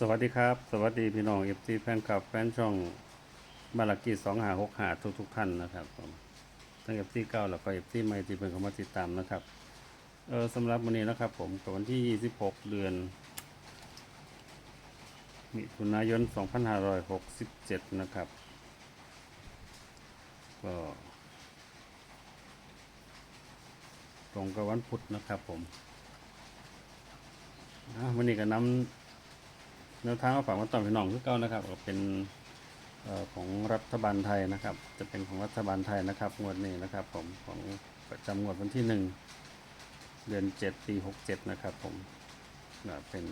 สวัสดีครับ สวัสดีพี่น้องเอฟซีแฟนคลับแฟนช่องบาลากีสองหาหกหาทุกทุกท่านนะครับผมทั้งเอฟซีเก้าแล้วก็เอฟซีใหม่ที่เพิ่งเข้ามาติดตามนะครับเออสำหรับวันนี้นะครับ ผมกับวันที่26เดือนมิถุนายน2567นห้าร้อยหกสิบเจ็ดนะครับก็ตรงกับวันพุธนะครับผมอะวันนี้ก็นำ แนวทางเอาฝากมาต่อพี่น้องคือเก่านะครับเป็นออของรัฐบาลไทยนะครับ จะเป็นของรัฐบาลไทยนะครับ งวดนี้นะครับ ผมของประจำงวดวันที่หนึ่งเดือนเจ็ดปีหกเจ็ดนะครับ ผมนะเป็น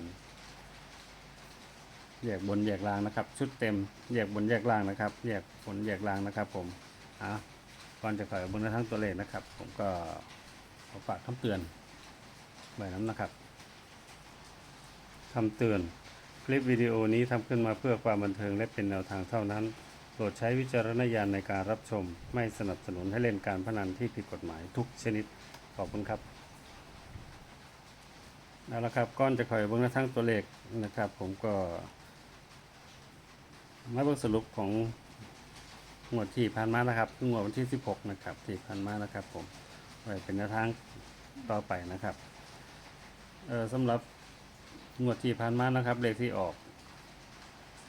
แยกบนแยกล่างนะครับ ชุดเต็มแยกบนแยกล่างนะครับแยกบนแยกล่างนะครับ ผมอะก่อนจะขอยบนทั้งตัวเลขนะครับ ผมก็ขอฝากคำเตือนไว้น้ำนะครับคำเตือน คลิปวิดีโอนี้ทำขึ้นมาเพื่อความบันเทิงและเป็นแนวทางเท่านั้น โปรดใช้วิจารณญาณในการรับชม ไม่สนับสนุนให้เล่นการพนันที่ผิดกฎหมายทุกชนิด ขอบคุณครับเอาละครับก้อนจะคอยเบิ้งกระทั่งตัวเลขนะครับ ผมก็มาเบิ้งสรุปของงวดที่ผ่านมานะครับงวดวันที่ 16 นะครับที่ผ่านมานะครับ ผมไว้เป็นแนวทางต่อไปนะครับเออสำหรับ งวดที่ผ่านมานะครับ เลขที่ออก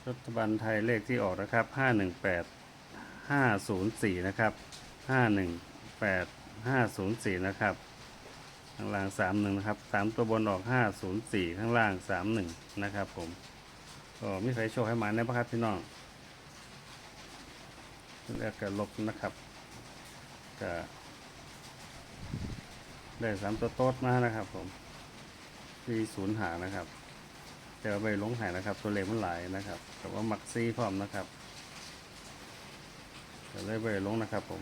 รัฐบาลไทยเลขที่ออกนะครับห้าหนึ่งแปดห้าศูนย์สี่นะครับห้าหนึ่งแปดห้าศูนย์สี่นะครับข้างล่างสามหนึ่งนะครับสามตัวบนออกห้าศูนย์สี่ข้างล่างสามหนึ่งนะครับผมก็มีใครโชคให้มาแน่ปะครับพี่น้องแล้วก็ลบนะครับก็ได้สามตัวโต๊ดมานะครับผม ซีศูนย์หานะครับแต่ว่าใบลงหายนะครับ ตัวเลขมันหลายนะครับ แต่ว่ามักซีพร้อมนะครับแต่เลยใบลงนะครับผม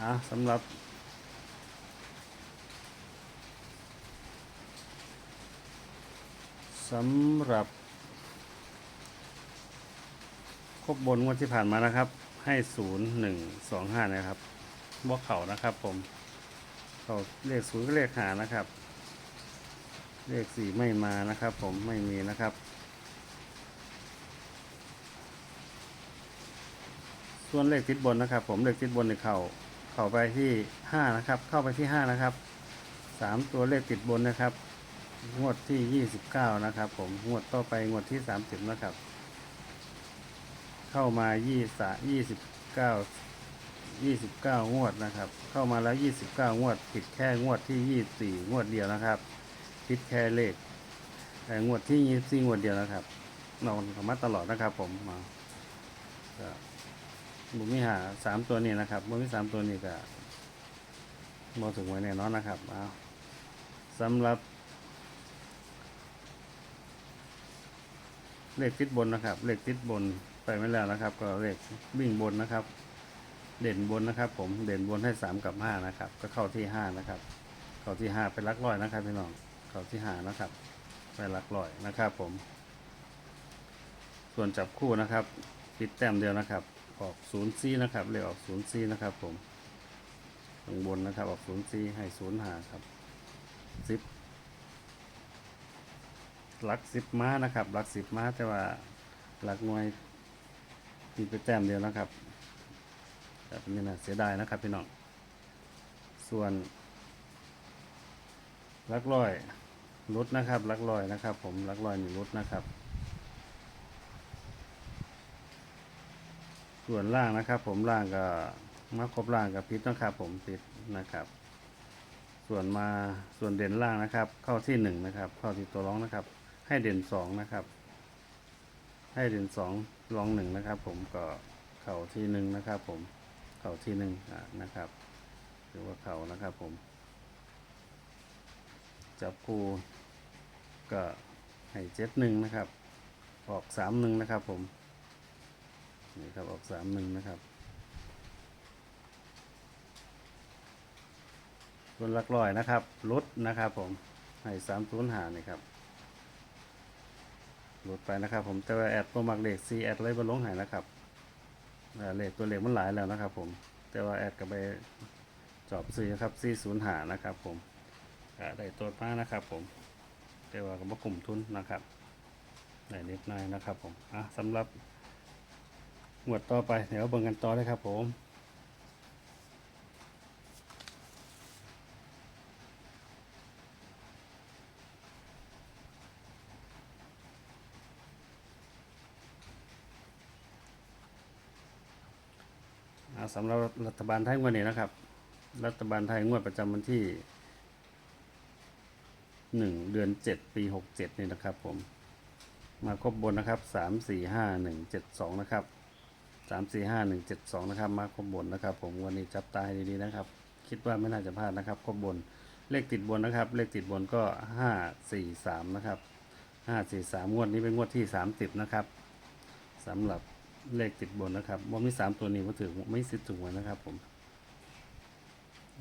อะสำหรับสำหรับครบบนงวดที่ผ่านมานะครับ ให้ศูนย์หนึ่งสองห้านะครับว่เข่านะครับผมเขาเลขศูนย์ก็เลขหานะครับ เลขสี่ไม่มานะครับผมไม่มีนะครับส่วนเลขติดบนนะครับ ผมเลขติดบนในเข่าเข่าไปที่ห้านะครับ เข้าไปที่ห้านะครับสามตัวเลขติดบนนะครับ งวดที่ยี่สิบเก้านะครับ ผมงวดต่อไปงวดที่สามสิบนะครับ เข้ามายี่สยี่สิบเก้ายี่สิบเก้างวดนะครับ เข้ามาแล้วยี่สิบเก้างวดผิดแค่งวดที่ยี่สี่งวดเดียวนะครับ คิดแค่เลขแต่งวดที่ยี่สี่งวดเดียวนะครับนอนธรรมะตลอดนะครับผมมาก็บุมิหาสามตัวนี้นะครับบุมิสามตัวนี้ก็บอถึงไว้แน่นอนนะครับเอาสำหรับ เลขติดบนนะครับ เลขติดบนไปไม่แล้วนะครับ ก็เลขวิ่งบนนะครับ เด่นบนนะครับ ผมเด่นบนให้สามกับห้านะครับ ก็เข้าที่ห้านะครับ เข้าที่ห้าไปลักร้อยนะครับพี่น้อง เขาที่หานะครับ ไปลักร้อยนะครับผม ส่วนจับคู่นะครับปิดแต้มเดียวนะครับ ออกศูนย์ซีนะครับเลขออกศูนย์ซีนะครับผมข้างบนนะครับ ออกศูนย์ซีให้ศูนย์หาครับสิบหลักสิบม้านะครับหลักสิบม้าแต่ว่าหลักหน่วยปิดไปแต้มเดียวนะครับแต่เป็นนี่นะเสียดายนะครับพี่น้องส่วนลักลอย รุดนะครับลักลอยนะครับ ผมลักลอยนี่รุดนะครับ ส่วนล่างนะครับ ผมล่างก็มาครบล่างกับพิษนะครับผมพิษนะครับ ส่วนมาส่วนเด่นล่างนะครับ เข้าที่หนึ่งนะครับ เข้าที่ตัวร้องนะครับ ให้เด่นสองนะครับ ให้เด่นสองร้องหนึ่งนะครับ ผมก็เข่าที่หนึ่งนะครับ ผมเข่าที่หนึ่งนะครับหรือว่าเข่านะครับผมจับคู่ ก็ให้เจ็ดหนึ่งนะครับ ออกสามหนึ่งนะครับผม นี่ครับออกสามหนึ่งนะครับส่วนหลักร้อยนะครับลดนะครับผม ให้สามศูนย์หานี่ครับลดไปนะครับผมแต่ว่าแอดตัวมักเลขซีแอดเลยบนลงหายนะครับเลขตัวเลขมันหลายแล้วนะครับผมแต่ว่าแอดก็ไปจอบซื้อครับซีศูนย์หานะครับผมได้ตัวมานะครับผม แต่ว่าก็บ่กลุ่มทุนนะครับได้นิดหน่อยนะครับผมอะสำหรับหมวดต่อไปเดี๋ยวเบิ่งกันต่อเลยครับผมอ่าสำหรับรัฐบาลไทยงวดนี้นะครับ รัฐบาลไทยงวดประจำวันที่ หนึ่งเดือนเจ็ดปีหกเจ็ดนี่นะครับผม มาครบบนนะครับสามสี่ห้าหนึ่งเจ็ดสองนะครับสามสี่ห้าหนึ่งเจ็ดสองนะครับ มาครบบนนะครับ ผมวันนี้จับตาให้ดีๆนะครับ คิดว่าไม่น่าจะพลาดนะครับครบบนเลขติดบนนะครับ เลขติดบนก็ห้าสี่สามนะครับห้าสี่สามงวดนี้เป็นงวดที่สามสิบนะครับสำหรับเลขติดบนนะครับว่ามีสามตัวนี้มาถือไม่สิทธิ์ถูกไว้นะครับ ผม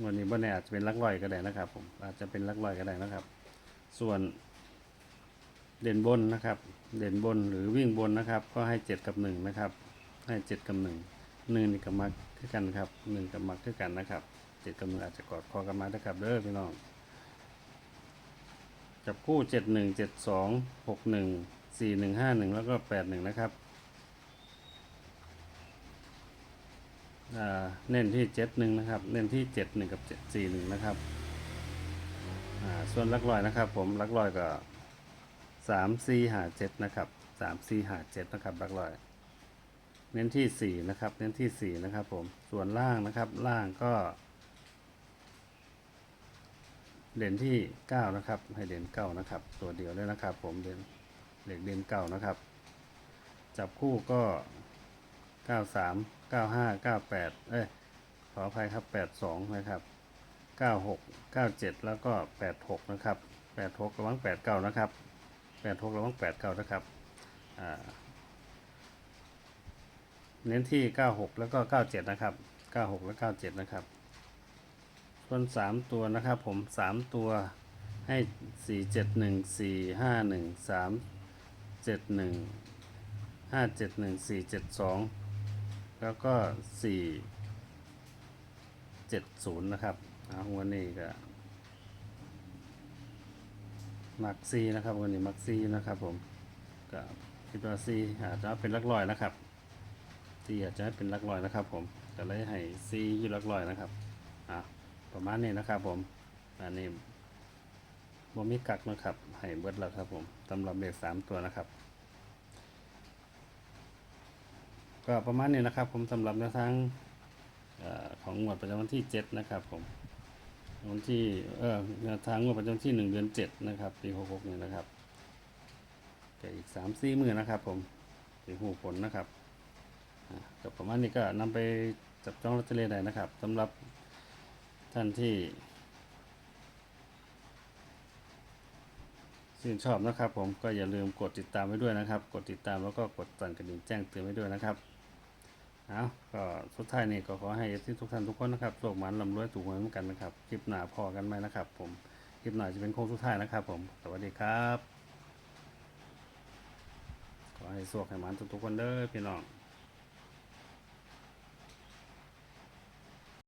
วันนี้บ่แน่อาจจะเป็นลักลอยก็ได้นะครับ ผมอาจจะเป็นลักลอยก็ได้นะครับ ส่วนเด่นบนนะครับ เด่นบนหรือวิ่งบนนะครับ ก็ให้เจ็ดกับหนึ่งนะครับ ให้เจ็ดกับหนึ่งหนึ่งนี่กับมักคือกันครับหนึ่งกับมักคือกันนะครับเจ็ดกับหนึ่งอาจจะกอดคอกันมาได้ครับเด้อพี่น้อง จับคู่เจ็ดหนึ่งเจ็ดสองหกหนึ่งสี่หนึ่งห้าหนึ่งแล้วก็แปดหนึ่งนะครับ เน้นที่เจ็ดหนึ่งนะครับ เน้นที่เจ็ดหนึ่งกับเจ็ดสี่หนึ่งนะครับ อ่าส่วนลักลอยนะครับ ผมลักลอยก็สามสี่หาเจ็ดนะครับสามสี่หาเจ็ดนะครับลักลอย เน้นที่สี่นะครับ เน้นที่สี่นะครับ ผมส่วนล่างนะครับ ล่างก็เด่นที่เก้านะครับ ให้เด่นเก้านะครับ ตัวเดียวเลยนะครับ ผมเด่นเหล็กเด่นเก้านะครับ จับคู่ก็เก้าสามเก้าห้าเก้าแปดเอ้ยขออภัยครับแปดสองนะครับ เก้าหกเก้าเจ็ดแล้วก็แปดหกนะครับแปดหกระวังแปดเก้านะครับแปดหกระวังแปดเก้านะครับเน้นที่เก้าหกแล้วก็เก้าเจ็ดนะครับเก้าหกและเก้าเจ็ดนะครับส่วนสามตัวนะครับผมสามตัวให้สี่เจ็ดหนึ่งสี่ห้าหนึ่งสามเจ็ดหนึ่งห้าเจ็ดหนึ่งสี่เจ็ดสองแล้วก็สี่เจ็ดศูนย์นะครับ อ่าวันนี้ก็มักซีนะครับวันนี้มักซีนะครับ ผมก็คิดว่าซีอาจจะเป็นลักลอยนะครับซีอาจจะเป็นลักลอยนะครับ ผมก็เลยให้ซีอยู่ลักลอยนะครับอ่าประมาณนี้นะครับ ผมอันนี้บ่มีกักนะครับให้เบิดแล้วครับ ผมสำหรับเลขสามตัวนะครับ ก็ประมาณนี้นะครับ ผมสำหรับแนวทางของงวดประจำวันที่ 7 นะครับผม วันที่เออทางงวดประจำวันที่1เดือน7นะครับปี66นี่ยนะครับแต่อีก3 4มือนะครับ ผมปีหูผลนะครับอ่าก็ประมาณนี้ก็นำไปจับจ้องลอตเตอรี่ได้นะครับสำหรับท่านที่ชื่นชอบนะครับ ผมก็อย่าลืมกดติดตามไว้ด้วยนะครับ กดติดตามแล้วก็กดสั่นกระดิ่งแจ้งเตือนไว้ด้วยนะครับ เอาก็สุดท้ายนี่ก็ขอให้ที่ทุกท่านทุกคนนะครับโชคหมันลำรวยถูกหวยเหมือนกันนะครับ คลิปหน้าพอกันไหมนะครับ ผม คลิปหน้าจะเป็นโค้งสุดท้ายนะครับ ผม สวัสดีครับ ขอให้สวกให้หมันทุกๆคนเด้อพี่น้อง